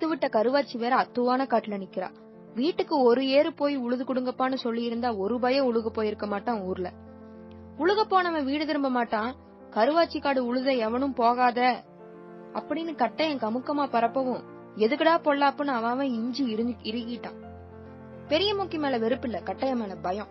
செத்துவிட்ட கருவாச்சி வேற அத்துவான காட்டுல நிக்கிறா. வீட்டுக்கு ஒரு ஏறு போய் உழுது கொடுங்கப்பான்னு சொல்லி இருந்தா ஒரு பயம் உழுக போயிருக்க மாட்டான் ஊர்ல. உழுக போனவன் வீடு திரும்ப மாட்டான். கருவாச்சி காடு உழுத எவனும் போகாத. அப்படின்னு கட்டையன் கமுக்கமா பரப்பவும் எதுக்குடா பொல்லாப்புன்னு அவன் அவன் இஞ்சி இருந்து இறுகிட்டான். பெரிய மூக்கி மேல வெறுப்பு இல்ல கட்டைய மேல பயம்.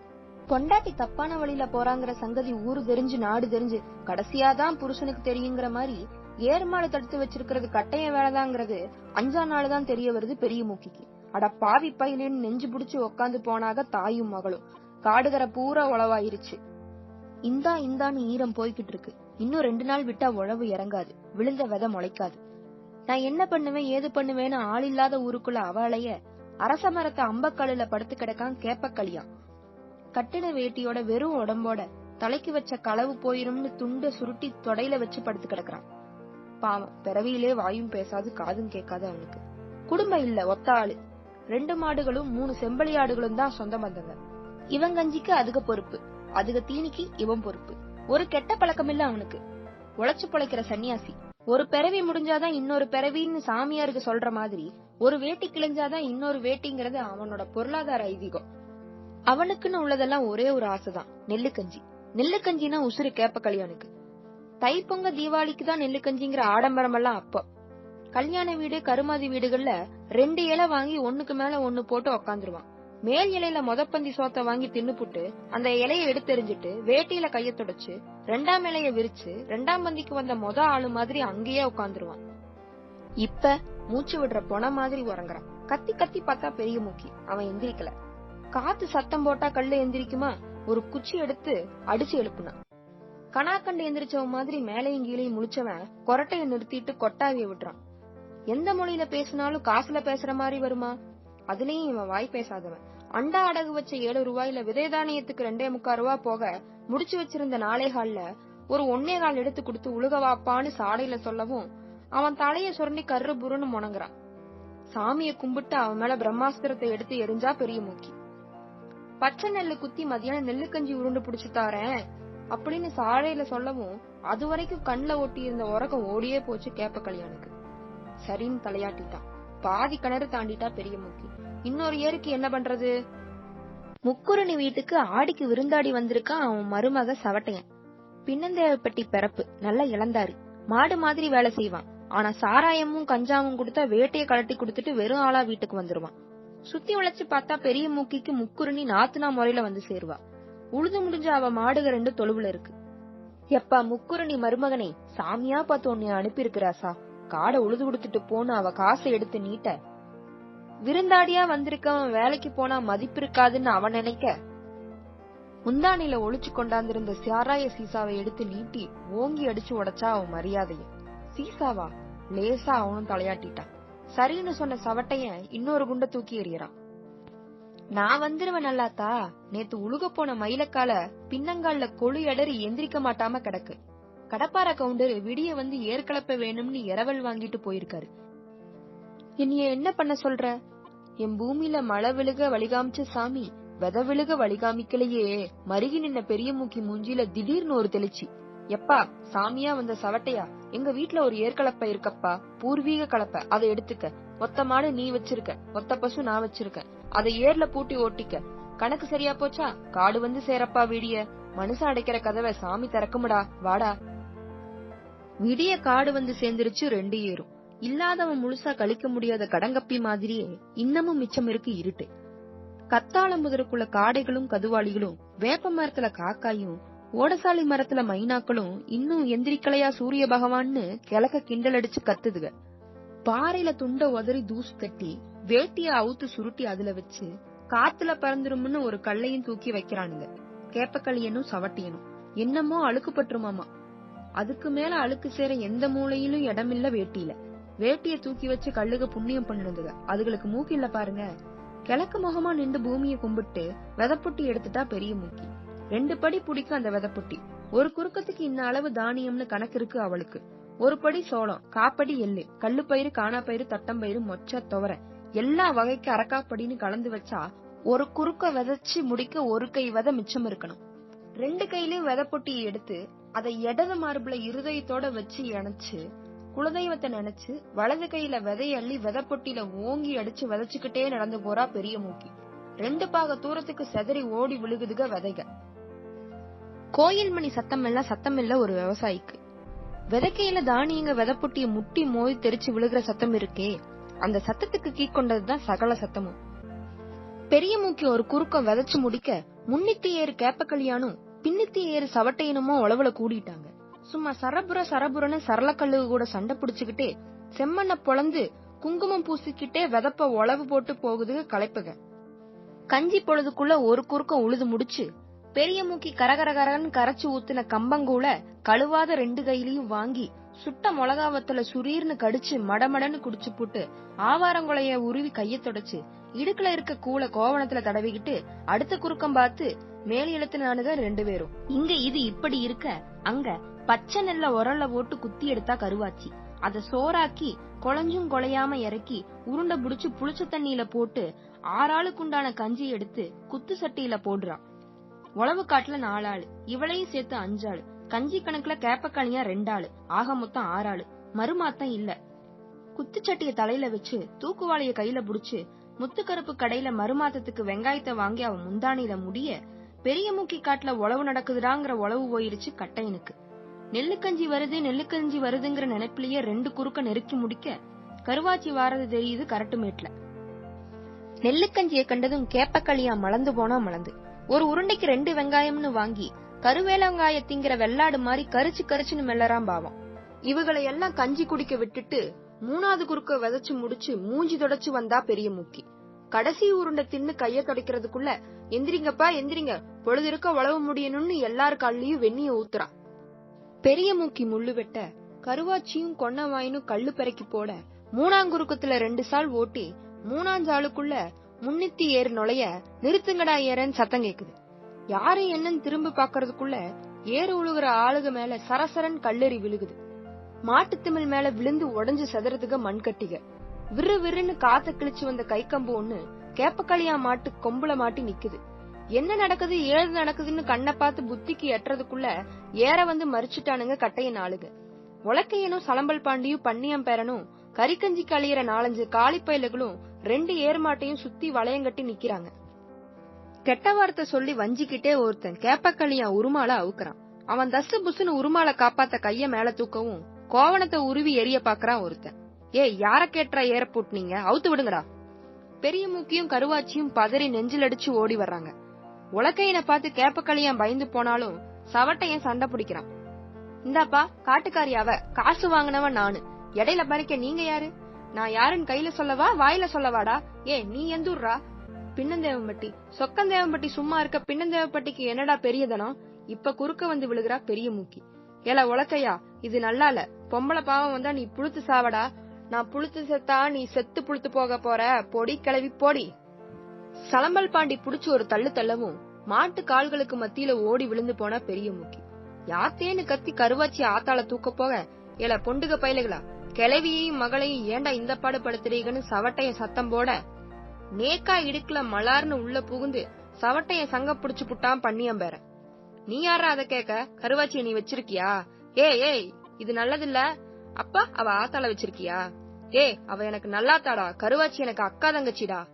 பொண்டாட்டி தப்பான வழியில போறாங்கிற சங்கதி ஊரு தெரிஞ்சு நாடு தெரிஞ்சு கடைசியாதான் புருஷனுக்கு தெரியுங்கிற மாதிரி ஏர்மாடு தடுத்து வச்சிருக்கிறது கட்டைய வேலைதாங்கிறது. அஞ்சா நாள் தான் தெரிய வருது பெரிய மூக்கிக்கு. அட பாவி பயிலின்னு நெஞ்சு புடிச்சு உக்காந்து போனாக தாயும் மகளும். காடுகரை பூரா உழவாயிருச்சு. இந்தா இந்தான்னு ஈரம் போய்கிட்டு இருக்கு. இன்னும் ரெண்டு நாள் விட்டா உழவு இறங்காது. விழுந்த விதை முளைக்காது. நான் என்ன பண்ணுவேன் ஏது பண்ணுவேன்னு ஆள் இல்லாத ஊருக்குள்ள அவளைய அரச மரத்தை அம்பக்கல்லுல படுத்து கிடக்கான் கேப்பக்களியா கட்டின வேட்டியோட வெறும் உடம்போட தலைக்கு வச்ச களவு போயிரும்னு துண்ட சுருட்டி தொடையில வச்சு படுத்து கிடக்குறான். பாவம். பிறவியிலே வாயும் பேசாது காதும் கேட்காது அவனுக்கு. குடும்பம் இல்ல ஒத்த ஆளு ரெண்டு மாடுகளும் மூணு செம்பளி ஆடுகளும் தான் சொந்த பந்தங்க இவன் கஞ்சிக்கு அதுக பொறுப்பு. அதுக தீனிக்கு இவன் பொறுப்பு. ஒரு கெட்ட பழக்கம் இல்ல அவனுக்கு. உழைச்சு பொழைக்கிற சன்னியாசி. ஒரு பிறவி முடிஞ்சாதான் இன்னொரு பிறவின்னு சாமியாருக்கு சொல்ற மாதிரி ஒரு வேட்டி கிழிஞ்சாதான் இன்னொரு வேட்டிங்கிறது அவனோட பொருளாதார ஐதீகம். அவனுக்குன்னு உள்ளதெல்லாம் ஒரே ஒரு ஆசைதான் நெல்லு கஞ்சி. நெல்லு கஞ்சினா உசுறு கேப்ப கல்யாணுக்கு தைப்பொங்க தீபாவளிக்கு தான் நெல்லு கஞ்சிங்கிற ஆடம்பரம் எல்லாம் அப்போ. கல்யாண வீடு கருமாதி வீடுகள்ல ரெண்டு இலை வாங்கி ஒண்ணுக்கு மேல ஒண்ணு போட்டு உக்காந்துருவான். மேல் இலையில முதப்பந்தி சோத்த வாங்கி தின்னுப்புட்டு அந்த இலைய எடுத்தெறிஞ்சிட்டு வேட்டியில கைய தொடச்சு ரெண்டாம் இலைய விரிச்சு ரெண்டாம் பந்திக்கு வந்த மொத ஆளு மாதிரி அங்கேயே உட்காந்துருவான் இப்ப மூச்சு விடுற பொண மாதிரி உறங்குறான். கத்தி கத்தி பார்த்தா பெரிய மூக்கி. அவன் எந்திரிக்கல. காத்து சத்தம் போட்டா கல்லு எந்திரிக்குமா? ஒரு குச்சி எடுத்து அடிச்சு எழுப்புனான். கணாக்கண்டு எந்திரிச்சவன் மாதிரி மேலையும் கீழையும் முழிச்சவன் கொரட்டைய நிறுத்திட்டு கொட்டாவிய விடுறான் எந்த மொழியில பேசினாலும் காசுல பேசுற மாதிரி வருமா? அதுலயும் இவன் வாய் பேசாதவன். அண்டா அடகு வச்ச ஏழு ரூபாயில விதை தானியத்துக்கு ரெண்டே முக்கா ரூபா போக முடிச்சு வச்சிருந்த நாளே ஒரு ஒன்னே கால் எடுத்து கொடுத்து உழுகவாப்பான்னு சாடையில சொல்லவும் அவன் தலைய சுரண்டி கர்ரு புருன்னு முணங்குறான். சாமிய கும்பிட்டு அவன் மேல பிரம்மாஸ்திரத்தை எடுத்து எரிஞ்சா பெரிய மூக்கி. பச்சை நெல்லு குத்தி மதியானம் நெல்லு கஞ்சி உருண்டு புடிச்சு தாரேன் அப்படின்னு சாழையில சொல்லவும் அது வரைக்கும் கண்ணுல ஒட்டி இருந்த உறக்கம் ஓடியே போச்சு கேப்ப கல்யாணுக்கு சரின்னு தலையாட்டிட்டான் பாதி கிணறு தாண்டிட்டா பெரிய மூக்கி. இன்னொரு ஏருக்கு என்ன பண்றது? முக்குரணி வீட்டுக்கு ஆடிக்கு விருந்தாடி வந்திருக்கான் அவன் மருமக சவட்டையன். பின்னந்தேவப்பட்டி பிறப்பு. நல்லா இழந்தாரு மாடு மாதிரி வேலை செய்வான். ஆனா சாராயமும் கஞ்சாவும் கொடுத்தா வேட்டையை கழட்டி கொடுத்துட்டு வெறும் ஆளா வீட்டுக்கு வந்துருவான். சுத்தி உழைச்சு பார்த்தா பெரிய மூக்கிக்கு முக்குருணி நாத்துனா முறையில வந்து சேருவா. உழுது முடிஞ்ச அவ மாடுக ரெண்டு தொழுவுல இருக்கு. எப்பா முக்குருணி மருமகனே சாமியா பார்த்து உன்னை அனுப்பியிருக்கிறாசா காடை உழுது கொடுத்துட்டு போன்னு அவ காசை எடுத்து நீட்ட. விருந்தாடியா வந்திருக்கவன் வேலைக்கு போனா மதிப்பு இருக்காதுன்னு அவன் நினைக்க. முந்தானில ஒளிச்சு கொண்டாந்திருந்த சியாராய சீசாவை எடுத்து நீட்டி ஓங்கி அடிச்சு உடைச்சா அவன் மரியாதைய. சீசாவா லேசா அவனும் தலையாட்டிட்டான். சரின்னு சொன்ன சவட்டைய இன்னொரு குண்ட தூக்கி எறியறான். நான் வந்துருவேன் நல்லாத்தா நேத்து உழுக போன மயிலக்கால பின்னங்கால்ல கொழு எடறி எந்திரிக்க மாட்டாம கிடக்கு. கடப்பார கவுண்டர் விடிய வந்து ஏற்கலப்ப வேணும்னு இரவல் வாங்கிட்டு போயிருக்காரு. என்னைய என்ன பண்ண சொல்ற? என் பூமியில மழை விழுக வழிகாமிச்ச சாமி வெத விழுக வழிகாமிக்கலையே. மருகி நின்ன பெரிய மூக்கி மூஞ்சில திடீர்னு ஒரு தெளிச்சி. எப்பா சாமியா வந்த சவட்டையா? எங்க வீட்ல ஒரு ஏற்கலப்ப இருக்கப்பா. பூர்வீக கலப்ப. அதை எடுத்துக்க. ஒத்த மாடு நீ வச்சிருக்க ஒத்த பசு நான் வச்சிருக்கேன் அதை ஏர்ல பூட்டி ஓட்டிக்க. கணக்கு சரியா போச்சா? காடு வந்து சேரப்பா விடிய. மனுஷன் அடைக்கிற கதவை சாமி திறக்குமுடா வாடா. விடிய காடு வந்து சேர்ந்துருச்சு ரெண்டு ஏறும் இல்லாதவன் முழுசா கழிக்க முடியாத கடங்கப்பி மாதிரியே இன்னமும் மிச்சம் இருக்கு இருட்டு. கத்தாளம்புதருக்குள்ள காடைகளும் கதுவாளிகளும் வேப்ப மரத்துல காக்காயும் ஓடசாலி மரத்துல மைனாக்களும் இன்னும் எந்திரிக்கலையா சூரிய பகவான்னு கிழக்க கிண்டல் அடிச்சு கத்துதுக. பாறையில துண்ட உதறி தூசு கட்டி வேட்டிய அவுத்து சுருட்டி அதுல வச்சு காத்துல பறந்துரும்னு ஒரு கல்லையும் தூக்கி வைக்கிறானுங்க. கேப்பக்களியனும் சவட்டியனும். என்னமோ அழுக்கு பட்டுருமாமா அதுக்கு மேல அழுக்கு சேர எந்த மூலையிலும் இடமில்ல வேட்டியில. வேட்டிய தூக்கி வச்சு கல்லுக புண்ணியம் பண்ணுதுக அதுகளுக்கு மூக்கு இல்ல பாருங்க. கிழக்கு முகமா நின்று பூமிய கும்பிட்டு விதப்புட்டி எடுத்துட்டா பெரிய மூக்கி. ரெண்டு படி பிடிக்கும் அந்த விதப்புட்டி. ஒரு குறுக்கத்துக்கு இன்ன அளவு தானியம்னு கணக்கு இருக்கு அவளுக்கு. ஒரு படி சோளம் காப்படி எள்ளு கல்லு பயிறு காணாப்பயிறு தட்டம்பயிறு மொச்ச துவர. எல்லா வகைக்கு அரக்காப்படின்னு கலந்து வச்சா ஒரு குறுக்க விதைச்சு முடிக்க ஒரு கை விதை மிச்சம் இருக்கணும். ரெண்டு கையிலயும் விதை பொட்டியை எடுத்து அதை இடது மார்புல இருதயத்தோட வச்சு இணைச்சு குலதெய்வத்தை நினைச்சு வலது கையில விதைய அள்ளி விதைப்பொட்டியில ஓங்கி அடிச்சு விதைச்சுக்கிட்டே நடந்து போறா பெரிய மூக்கி. ரெண்டு பாக தூரத்துக்கு செதறி ஓடி விழுகுதுக விதைக. கோயில் மணி சத்தம் எல்லாம் சத்தம் இல்ல ஒரு விவசாயிக்கு. விதைக்கையில தானியங்க விதைப்பொட்டிய முட்டி மோதி தெரிச்சு விழுகிற சத்தம் இருக்கே. அந்த சத்தத்துக்கு கீழ்கொண்டதுதான் சகல சத்தமும். பெரிய மூக்கி ஒரு குறுக்கம் விதைச்சு முடிக்க முன்னித்தி ஏறு கேப்பக்களியானும் பின்னித்தி ஏறு சவட்டையினமோ உழவுல கூடிட்டாங்க. சும்மா சரபுர சரபுரன்னு சரளக்கல்லு கூட சண்டை பிடிச்சுக்கிட்டே செம்மண்ண பொழந்து குங்குமம் பூசிக்கிட்டே விதப்ப உழவு போட்டு போகுதுக களைப்புக. கஞ்சி பொழுதுக்குள்ள ஒரு குறுக்கம் உழுது முடிச்சு பெரிய மூக்கி கரகரகரன்னு கரைச்சு ஊத்துன கம்பங்கூல கழுவாத ரெண்டு கையிலையும் வாங்கி சுட்ட மிளகாவத்துல சுரீர்னு கடிச்சு மடமடன்னு குடிச்சு போட்டு ஆவாரங்குலைய உருவி கைய தொடச்சு இடுக்குல இருக்க கூல கோவணத்துல தடவிக்கிட்டு அடுத்த குறுக்கம் பார்த்து மேல் இழுத்துனானுங்க ரெண்டு பேரும். இங்க இது இப்படி இருக்க. அங்க பச்சை நெல்ல உரல்ல போட்டு குத்தி எடுத்தா கருவாச்சி. அத சோறாக்கி குழஞ்சும் கொலையாம இறக்கி உருண்டை புடிச்சு புளிச்ச தண்ணியில போட்டு ஆறாளுக்குண்டான கஞ்சி எடுத்து குத்து சட்டியில போடுறான். உழவு காட்டுல நாலாளு இவளையும் சேர்த்து அஞ்சு ஆளு கஞ்சி கணக்குல கேப்பக்களியா ரெண்டாளு ஆக மொத்தம் ஆறாளு. மறுமாத்தம் இல்ல. குத்துச்சட்டிய தலையில வச்சு தூக்குவாளிய கையில புடிச்சு முத்துக்கருப்பு கடையில மறுமாத்தத்துக்கு வெங்காயத்தை வாங்கி அவன் முந்தானியில முடிய பெரிய மூக்கி காட்டுல உழவு நடக்குதுடாங்கிற உழவு போயிருச்சு கட்டையனுக்கு. நெல்லுக்கஞ்சி வருது நெல்லுக்கஞ்சி வருதுங்கிற நினைப்பிலேயே ரெண்டு குறுக்க நெருக்கி முடிக்க கருவாச்சி வாரது தெரியுது கரட்டுமேட்ல நெல்லுக்கஞ்சியை கண்டதும் கேப்பக்களியா மலந்து போனா மலந்து ஒரு உருண்டைக்கு ரெண்டு வெங்காயம்னு வாங்கி கருவேலங்காய திங்கிற வெள்ளாடு மாதிரி கரிச்சு கரிச்சுன்னு மெல்லறான் பாவம். இவங்களை எல்லாம் கஞ்சி குடிக்க விட்டுட்டு மூணாவது குறுக்க விதைச்சு முடிச்சு மூஞ்சி தொடச்சு வந்தா பெரிய மூக்கி. கடைசி உருண்டை தின்னு கைய துடைக்கிறதுக்குள்ள எந்திரிங்கப்பா எந்திரிங்க. பொழுது இருக்க உழவு முடியணும்னு எல்லாரு கால்லயும் வெண்ணிய ஊத்துறான். பெரிய மூக்கி முள்ளு வெட்ட கருவாச்சியும் கொன்னவாயினும் கல்லு பெருக்கி போட மூணாங்குறுக்கத்துல ரெண்டு சால் ஓட்டி மூணாஞ்சாளுக்குள்ள முன்னித்தி ஏறு நுழைய நிறுத்துங்கடா ஏறன்னு சத்தம் கேக்குது. யாரு என்னன்னு திரும்ப பாக்குறதுக்குள்ள ஏறு உழுகுற ஆளுக மேல சரசரன் கல்லெறி விழுகுது. மாட்டுத்திமிழ் மேல விழுந்து உடஞ்சு செதறதுக்கு மண் கட்டிக. விறு விறுன்னு காத்த கிழிச்சு வந்த கை கம்பு ஒண்ணு கேப்பக்களியா மாட்டு கொம்புல மாட்டி நிக்குது. என்ன நடக்குது ஏது நடக்குதுன்னு கண்ணை பார்த்து புத்திக்கு எட்டுறதுக்குள்ள ஏற வந்து மறிச்சுட்டானுங்க கட்டையின் ஆளுக. உலக்கையனும் சலம்பல் பாண்டியும் பன்னியம் பேரனும் கறிக்கஞ்சிக்கு கழியிற நாலஞ்சு காளிப்பயலுகளும் ரெண்டு ஏர்மாட்டையும் சுத்தி வளையங்கட்டி நிக்கிறாங்க. கெட்ட வார்த்தை சொல்லி வஞ்சிக்கிட்டே ஒருத்தன் கேப்பக்களியா உருமால அவுக்குறான். அவன் தசு புசுன்னு உருமால காப்பாத்த கைய மேல தூக்கவும் கோவணத்தை உருவி எரிய பாக்குறான் ஒருத்தன். ஏய் யார கேட்டா ஏற போட்டுனீங்க அவுத்து விடுங்கடா. பெரிய மூக்கியும் கருவாச்சியும் பதறி நெஞ்சில் அடிச்சு ஓடி வர்றாங்க. உலக்கையின பார்த்து கேப்பக்களியான் பயந்து போனாலும் சவட்டையன் சண்டை பிடிக்கிறான்? இந்தாப்பா காட்டுக்காரி அவ காசு வாங்கினவன் நானு. இடையில பறிக்க நீங்க யாரு? நான் யாருன்னு கையில சொல்லவா வாயில சொல்லவாடா? ஏ நீ எந்தூர்ரா பின்னந்தேவம்பட்டி. சொக்கந்தேவம்பட்டி சும்மா இருக்க பின்னந்தேவப்பட்டிக்கு என்னடா பெரியதனம் இப்ப குறுக்க வந்து விழுகிறா பெரிய மூக்கி. ஏல உலக்கையா இது நல்லால. பொம்பளை பாவம் வந்தா நீ புழுத்து சாவடா? நான் புழுத்து செத்தா நீ செத்து புழுத்து போக போற. பொடி கிளவி போடி. சலம்பல் பாண்டி புடிச்சு ஒரு தள்ளு தள்ளவும் மாட்டு கால்களுக்கு மத்தியில ஓடி விழுந்து போனா பெரிய மூக்கி. யாத்தேன்னு கத்தி கருவாச்சி ஆத்தாள தூக்க போக? ஏல பொண்டுக பயலுகளா? கிளவியையும் மகளையும் ஏண்டா இந்த பாடு படுத்துறீங்கன்னு சவட்டைய சத்தம் போட நேக்கா இடுக்குல மலார்னு உள்ள புகுந்து சவட்டைய சங்க புடிச்சு புட்டான் பண்ணியம்பேர நீ யாரா அத கேக்க கருவாச்சி நீ வச்சிருக்கியா? ஏ ஏய் இது நல்லதில்ல. அப்பா அவ ஆத்தாள வச்சிருக்கியா? ஏ அவ எனக்கு நல்லாத்தாடா. கருவாச்சி எனக்கு அக்கா தங்கச்சிடா.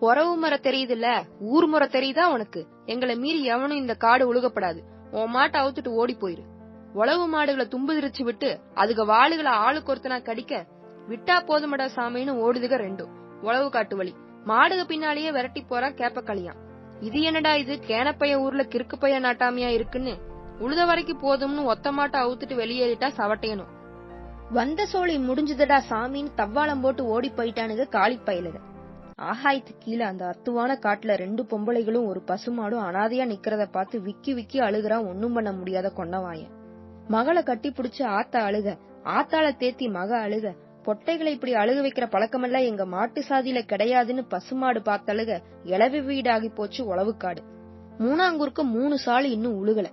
உறவு முறை தெரியுதுல்ல? ஊர் முறை தெரியுதா உனக்கு? எங்களை மீறி எவனும் இந்த காடு உழுகப்படாது. உன் மாட்டை அவுத்துட்டு ஓடி போயிரு. உழவு மாடுகளை தும்பு திரிச்சு விட்டு அதுக வாளுகளை ஆளுக்கு ஒருத்தனா கடிக்க விட்டா போதுமடா சாமின்னு ஓடுதுக ரெண்டும். உழவு காட்டு வழி. மாடுக பின்னாலேயே விரட்டி போறா கேப்பக்களியான் இது என்னடா இது? கேனப்பைய ஊர்ல கிறுக்கு பைய நாட்டாமையா இருக்குன்னு. உழுத வரைக்கும் போதும்னு ஒத்த மாட்டை அவுத்துட்டு வெளியேறிட்டா சவட்டையனும். வந்த சோழி முடிஞ்சதுடா சாமின்னு தவ்வாளம் போட்டு ஓடி போயிட்டானுங்க காளி பயலுக. ஆகாயத்து கீழே அந்த அத்துவான காட்டுல ரெண்டு பொம்பளைகளும் ஒரு பசுமாடும் அனாதையா நிக்கிறத பார்த்து விக்கி விக்கி அழுகுறான் ஒண்ணும் பண்ண முடியாத கொன்னவாயன். மகளை கட்டி புடிச்சு ஆத்தா அழுக. ஆத்தாள தேத்தி மக அழுக. பொட்டைகளை இப்படி அழுக வைக்கிற பழக்கமெல்லாம் எங்க மாட்டு சாதியில கிடையாதுன்னு பசுமாடு பார்த்தழுக. இளவி வீடாகி போச்சு உழவுக்காடு மூணாங்கூருக்கு மூணு சாலு இன்னும் உழுகல.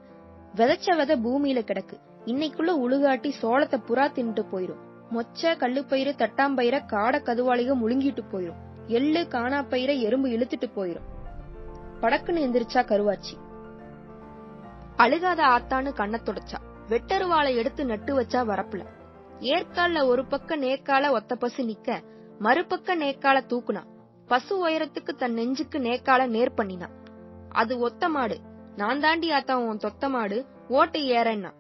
விதைச்ச விதை பூமியில கிடக்கு. இன்னைக்குள்ள உழுகாட்டி சோளத்தை புறா தின்னுட்டு போயிரும். மொச்ச கல்லுப்பயிறு தட்டாம்பயிர காட கதுவாளிக முழுங்கிட்டு போயிரும். எள்ளு காணாப்பயிர எறும்பு இழுத்துட்டு போயிரும். படக்குன்னு எந்திரிச்சா கருவாச்சி. அழுகாத ஆத்தான்னு கண்ணை தொடச்சா. வெட்டருவாளை எடுத்து நட்டு வச்சா வரப்புல. ஏற்கால ஒரு பக்க நேக்கால ஒத்த பசு நிக்க மறுபக்க நேக்கால தூக்குனா. பசு உயரத்துக்கு தன் நெஞ்சுக்கு நேக்கால நேர் பண்ணினான் அது ஒத்த மாடு. நான் தாண்டி ஆத்தா உன் தொத்த மாடு. ஓட்டை ஏறன்னா.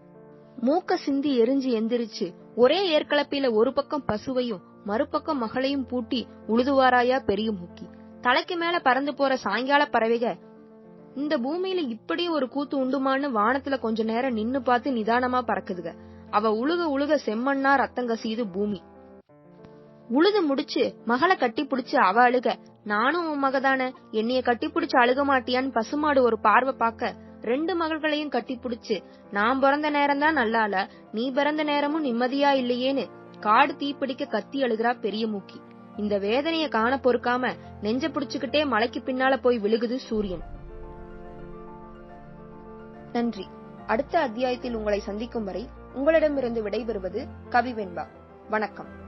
மூக்க சிந்தி எரிஞ்சு எந்திரிச்சு ஒரே ஏற்கலப்பையில ஒரு பக்கம் பசுவையும் மறுபக்கம் மகளையும் பூட்டி உழுதுவாராயா பெரிய மூக்கி. தலைக்கு மேல பறந்து போற சாயங்கால பறவைக இந்த பூமியில இப்படி ஒரு கூத்து உண்டுமான்னு வானத்துல கொஞ்ச நேரம் நின்னு பார்த்து நிதானமா பறக்குதுக அவ உழுக உழுக செம்மண்ணா ரத்தம் கசியுது பூமி. உழுது முடிச்சு மகளை கட்டி புடிச்சு அவ அழுக. நானும் உன் மகதானே. என்னைய கட்டி புடிச்சு அழுக மாட்டியான்னு பசுமாடு ஒரு பார்வை பார்க்க ரெண்டு மகள்களையும் கட்டி புடிச்சு நான் பிறந்த நேரம் தான் நல்லால. நீ பிறந்த நேரமும் நிம்மதியா இல்லையேன்னு. காடு தீப்பிடிக்க கத்தி அழுகிறா பெரிய மூக்கி. இந்த வேதனைய காண பொறுக்காம நெஞ்ச புடிச்சுக்கிட்டே மலைக்கு பின்னால போய் விழுகுது சூரியன். நன்றி. அடுத்த அத்தியாயத்தில் உங்களை சந்திக்கும் வரை உங்களிடமிருந்து விடைபெறுவது கவிவெண்பா வணக்கம்.